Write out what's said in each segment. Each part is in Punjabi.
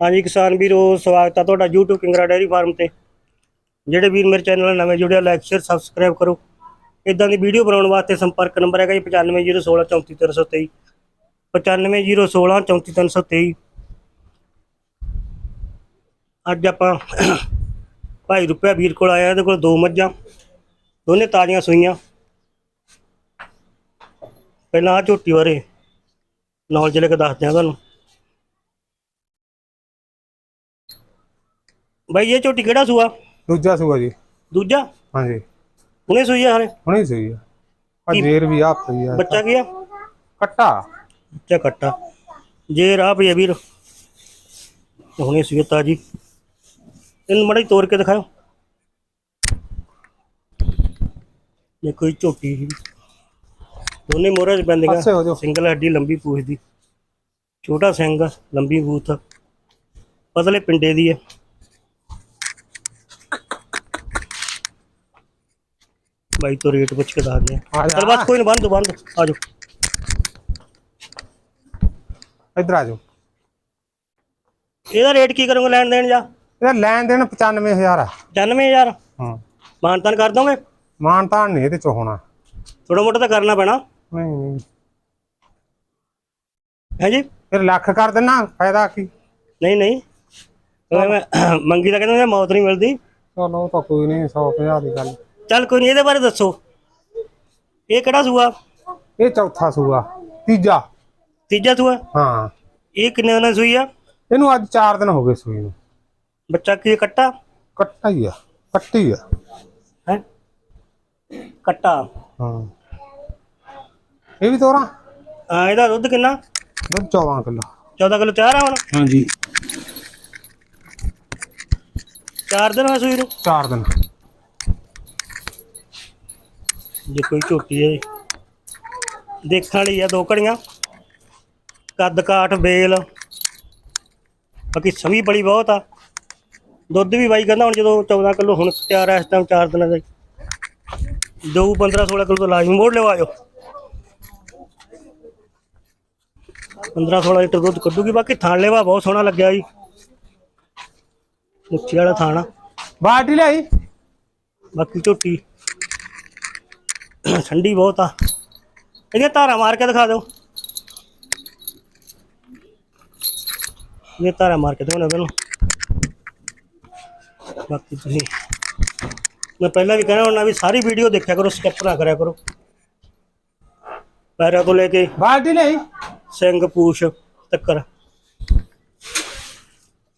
ਹਾਂਜੀ, ਕਿਸਾਨ ਵੀਰੋ, ਸਵਾਗਤ ਆ ਤੁਹਾਡਾ YouTube ਕਿੰਗਰਾ ਡੈਰੀ ਫਾਰਮ ਤੇ। ਜਿਹੜੇ ਵੀਰ ਮੇਰੇ ਚੈਨਲ ਨਾਲ ਨਵੇਂ ਜੁੜਿਆ ਲਾਈਕ ਸ਼ੇਅਰ ਸਬਸਕ੍ਰਾਈਬ ਕਰੋ। ਇਦਾਂ ਦੀ ਵੀਡੀਓ ਬਣਾਉਣ ਵਾਸਤੇ ਸੰਪਰਕ ਨੰਬਰ ਹੈਗਾ ਜੀ 9501634323 9501634323 ਅੱਜ ਆਪਾਂ ਭਾਈ ਰੁਪਿਆ ਵੀਰ ਕੋਲ ਆਇਆ, ਇਹਦੇ ਕੋਲ ਦੋ ਮੱਝਾਂ, ਦੋਨੇ ਤਾਜ਼ੀਆਂ ਸੂਈਆਂ। ਪਹਿਲਾਂ ਆ ਝੋਟੀ ਬਾਰੇ ਨੌਲੇਜ ਲੈ ਕੇ ਦੱਸਦੇ ਆ ਤੁਹਾਨੂੰ। ਬਾਈ ਇਹ ਝੋਟੀ ਕਿਹੜਾ ਸੂਆ? ਦੂਜਾ ਸੂਆ ਜੀ। ਦੂਜਾ? ਹਾਂਜੀ। ਹੁਣੇ ਸੂਈ ਆ ਹਲੇ? ਹੁਣੇ ਸੂਈ ਆ। ਆ ਕੀ- ਜੇਰ ਵੀ ਆ ਪਈ ਆ। ਬੱਚਾ ਕੀ ਆ? ਕੱਟਾ। ਬੱਚਾ ਕੱਟਾ। ਜੇ ਰਾਹ ਪਈ ਆ ਵੀਰ। ਹੁਣੇ ਸੂਈ ਆ ਤਾਜੀ। ਇਹਨੂੰ ਮੜਾ ਤੋੜ ਕੇ ਦਿਖਾਓ ਦੇਖੋ ਇਹ ਝੋਟੀ ਸੀ। ਦੋਨੇ ਮੋਹਰਾਂ 'ਚ ਪਾਸੇ ਹੋ ਪੈਂਦੀਆਂ ਜਾਓ। ਸਿੰਗਲ ਹੱਡੀ ਲੰਬੀ ਪੂਛ ਦੀ। ਛੋਟਾ ਸਿੰਘ ਲੰਬੀ ਬੂਥ। ਪਤਲੇ ਪਿੰਡੇ ਦੀ ਹੈ ਬਾਈ ਤੋਂ ਰੇਟ ਪੁੱਛ ਕੇ ਦੱਸਦੇ ਆ ਆ। ਚਲ ਬਸ ਕੋਈ ਨਾ ਬੰਦ ਬੰਦ ਆ ਜਾਓ। ਇੱਧਰ ਆ ਜਾਓ। ਇਹਦਾ ਰੇਟ ਕੀ ਕਰੋਗੇ ਲੈਣ ਦੇਣ ਜਾ? ਇਹਦਾ ਲੈਣ ਦੇਣ 95000 ਆ। 95000 ਹਾਂ। ਮਾਨਤਨ ਕਰ ਦੋਗੇ? ਮਾਨ ਤਾਨ ਨਹੀਂ ਇਹਦੇ ਚ ਹੋਣਾ। ਥੋੜਾ ਮੋਟਾ ਤਾਂ ਕਰਨਾ ਪੈਣਾ। ਨਹੀਂ ਨਹੀਂ। ਹੈ ਜੀ? ਫਿਰ ਲੱਖ ਕਰ ਦੇਣਾ ਫਾਇਦਾ ਕੀ? ਨਹੀਂ ਨਹੀਂ। ਉਹ ਮੈਂ ਮੰਗੀ ਤਾਂ ਕਹਿੰਦਾ ਮੌਤ ਨਹੀਂ ਮਿਲਦੀ। ਚਲੋ ਉਹ ਤਾਂ ਕੋਈ ਨਹੀਂ 150 ਦੀ ਗੱਲ। ਚੱਲ ਕੋਈ ਨਹੀਂ ਇਹਦੇ ਬਾਰੇ ਦੱਸੋ। ਇਹ ਕਿਹੜਾ ਸੂਆ? ਇਹ ਚੌਥਾ ਸੂਆ ਤੀਜਾ। ਤੀਜਾ ਸੂਆ? ਹਾਂ। ਇਹ ਕਿੰਨੇ ਦਿਨਾਂ ਦੀ ਸੂਈ ਆ? ਇਹਨੂੰ ਅੱਜ 4 ਦਿਨ ਹੋ ਗਏ ਸੂਈ ਨੂੰ। ਬੱਚਾ ਕੀ ਕੱਟਾ? ਕੱਟਾ ਹੀ ਆ ਕੱਟੀ ਆ। ਹੈ? ਕੱਟਾ। ਹਾਂ। ਇਹ ਵੀ ਤੋਰਾ? ਹਾਂ ਇਹਦਾ ਦੁੱਧ ਕਿੰਨਾ? ਦੁੱਧ 14 ਕਿਲੋ। 14 ਕਿਲੋ ਤਿਆਰ ਆ ਹੁਣ? ਹਾਂਜੀ। 4 ਦਿਨ ਹੋਏ ਸੂਈ ਨੂੰ? 4 ਦਿਨ। ਜੇ ਕੋਈ ਝੋਟੀ ਹੈ ਦੇਖਣ ਵਾਲੀ ਆ ਦੋ ਘੜੀਆਂ। ਕੱਦ ਕਾਠ ਬੇਲ ਬਾਕੀ ਸਮੀ ਬੜੀ ਬਹੁਤ ਆ। ਦੁੱਧ ਵੀ ਬਾਈ ਕਹਿੰਦਾ ਹੁਣ ਜਦੋਂ 14 ਕਿਲੋ ਹੁਣ ਤਿਆਰ ਆ ਇਸ ਟਾਈਮ 4 ਦਿਨਾਂ ਦਾ। ਦੋ 15 16 ਕਿਲੋ ਤਾਂ ਲਾਜ਼ਮੀ ਮੋੜ ਲਿਓ ਆਜੋ 15 16 ਲੀਟਰ ਦੁੱਧ ਕੱਢੂਗੀ। ਬਾਕੀ ਥਾਣ ਲੈਵਾ ਬਹੁਤ ਸੋਹਣਾ ਲੱਗਿਆ ਜੀ। ਮੁੱਛੀ ਵਾਲਾ ਥਾਣਾ ਬਾਲਟੀ ਲਈ ਬਾਕੀ ਝੋਟੀ ਠੰਡੀ ਬਹੁਤ ਆ। ਇਹਦੀਆਂ ਧਾਰਾਂ ਮਾਰ ਕੇ ਦਿਖਾ ਦਿਓ। ਇਹ ਧਾਰਾਂ ਮਾਰ ਕੇ ਦਿਖਾਉਣਾ ਤੁਹਾਨੂੰ ਬਾਕੀ ਤੁਸੀਂ ਮੈਂ ਪਹਿਲਾਂ ਵੀ ਕਹਿਣਾ ਹੁੰਦਾ ਵੀ ਸਾਰੀ ਵੀਡੀਓ ਦੇਖਿਆ ਕਰੋ ਸਕਿਪ ਨਾ ਕਰਿਆ ਕਰੋ। ਪੈਰਾਂ ਤੋਂ ਲੈ ਕੇ ਬਾਲਟੀ ਲਈ? ਸਿੰਘ ਪੂਛ ਤੱਕਰ।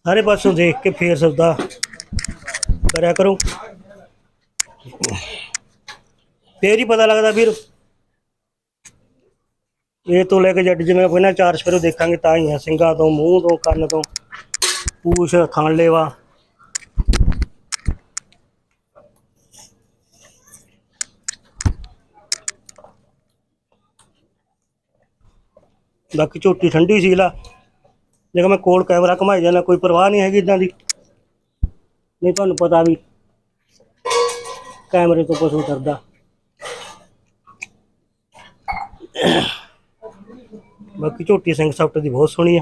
ਸਾਰੇ ਪਾਸੋਂ ਦੇਖ ਕੇ ਫੇਰ ਸੌਦਾ ਕਰਿਆ ਕਰੋ। ਫੇਰ ਹੀ ਪਤਾ ਲੱਗਦਾ ਵੀਰ। ਇਹ ਤੋਂ ਲੈ ਕੇ ਜੱਟ ਜਿਵੇਂ ਪਹਿਲਾਂ ਚਾਰ ਸਪੇਰੋ ਦੇਖਾਂਗੇ ਤਾਂ ਹੀ ਆ, ਸਿੰਘਾਂ ਤੋਂ, ਮੂੰਹ ਤੋਂ, ਕੰਨ ਤੋਂ, ਪੂਛ, ਥਣ ਲੇਵਾ। ਬਾਕੀ ਝੋਟੀ ਠੰਡੀ ਸੀ ਲਾ। ਜੇ ਮੈਂ ਕੋਲ ਕੈਮਰਾ ਘਮਾਈ ਜਾਣਾ ਕੋਈ ਪਰਵਾਹ ਨਹੀਂ ਹੈਗੀ ਇਦਾਂ ਦੀ। ਨਹੀਂ ਤੁਹਾਨੂੰ ਪਤਾ ਵੀ ਕੈਮਰੇ ਤੋਂ ਪਸ਼ੂ ਡਰਦਾ ਬਾਕੀ ਝੋਟੀ ਸਿੰਘ ਸਫਟ ਦੀ ਬਹੁਤ ਸੋਹਣੀ ਆ।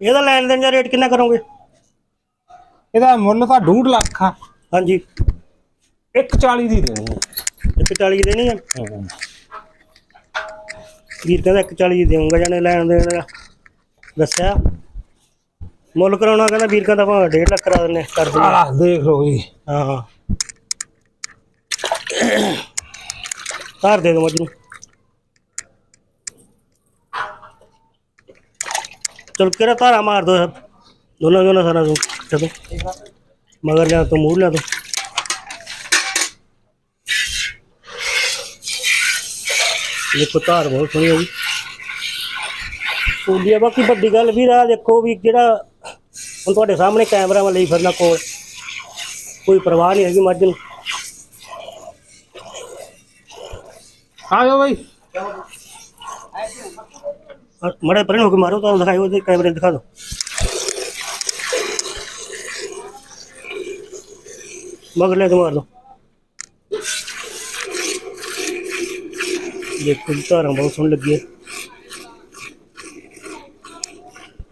ਇਹਦਾ ਲੈਣ ਦੇਣ ਦਾ ਰੇਟ ਕਿੰਨਾ ਕਰੋਗੇ? ਇਹਦਾ ਮੁੱਲ ਤਾਂ 2.5 ਲੱਖ ਆ। ਹਾਂਜੀ। 140 ਦੀ ਦੇਣੀ ਹੈ 140 ਦੀ ਦੇਣੀ ਆ? ਵੀਰ ਕਹਿੰਦਾ 140 ਦੀ ਦੇਵਾਂਗਾ ਜਾਨੇ ਲੈਣ ਦੇਣ ਦਾ। ਦੱਸਿਆ। ਮੁੱਲ ਕਰਾਉਣਾ ਕਹਿੰਦਾ ਵੀਰ ਕਹਿੰਦਾ ਆਪਾਂ 1.5 ਲੱਖ ਕਰਾ ਦਿੰਨੇ ਕਰ ਦਿੰਨੇ ਆਹ ਦੇਖ ਲਓ ਜੀ। ਹਾਂ ਹਾਂ। ਧਾਰ ਦੇ ਦੋ ਮੱਝ ਨੂੰ। ਚਲ ਕਿਹੜਾ ਧਾਰਾ ਮਾਰ ਦੋ ਦੋਨੋਂ ਦੋਨੋਂ ਸਾਰਾ ਤੋਂ ਮਗਰ ਜਾ ਤੋਂ ਮੂਰ ਲਿਆ ਤੋਂ। ਦੇਖੋ ਧਾਰ ਬਹੁਤ ਸੋਹਣੀ ਹੈ ਜੀ। ਪੂਲੀਆ ਬਾਕੀ ਵੱਡੀ ਗੱਲ ਵੀ ਆ ਦੇਖੋ ਵੀ ਜਿਹੜਾ ਹੁਣ ਤੁਹਾਡੇ ਸਾਹਮਣੇ ਕੈਮਰਾ ਮੈਂ ਲਈ ਫਿਰਨਾ ਕੋਲ ਕੋਈ ਪਰਵਾਹ ਨਹੀਂ ਹੈਗੀ ਮੱਝ ਨੂੰ ਆ ਜਾਓ ਬਈ। ਮੜੇ ਪਰੇ ਹੋ ਕੇ ਮਾਰੋ ਤੁਹਾਨੂੰ ਦਿਖਾਇਓ ਉਹਦੇ ਕੈਮਰੇ ਦਿਖਾ ਦਿਓ। ਮਗਲੇ ਤੋਂ ਮਾਰ ਦੋ ਦੇਖੋ ਜੀ ਧਾਰਾਂ ਬਹੁਤ ਸੋਹਣੀ ਲੱਗੀ ਹੈ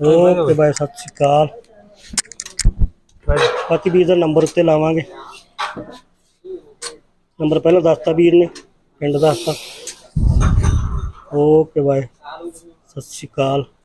ਓਕੇ ਬਾਈ ਸਤਿ ਸ਼੍ਰੀ ਅਕਾਲ ਬਾਕੀ ਵੀਰ ਦਾ ਨੰਬਰ ਉੱਤੇ ਲਾਵਾਂਗੇ ਨੰਬਰ ਪਹਿਲਾਂ ਦੱਸਤਾ ਵੀਰ ਨੇ ਪਿੰਡ ਦੱਸਤਾ ਓਕੇ ਬਾਈ ਸਤਿ ਸ਼੍ਰੀ ਅਕਾਲ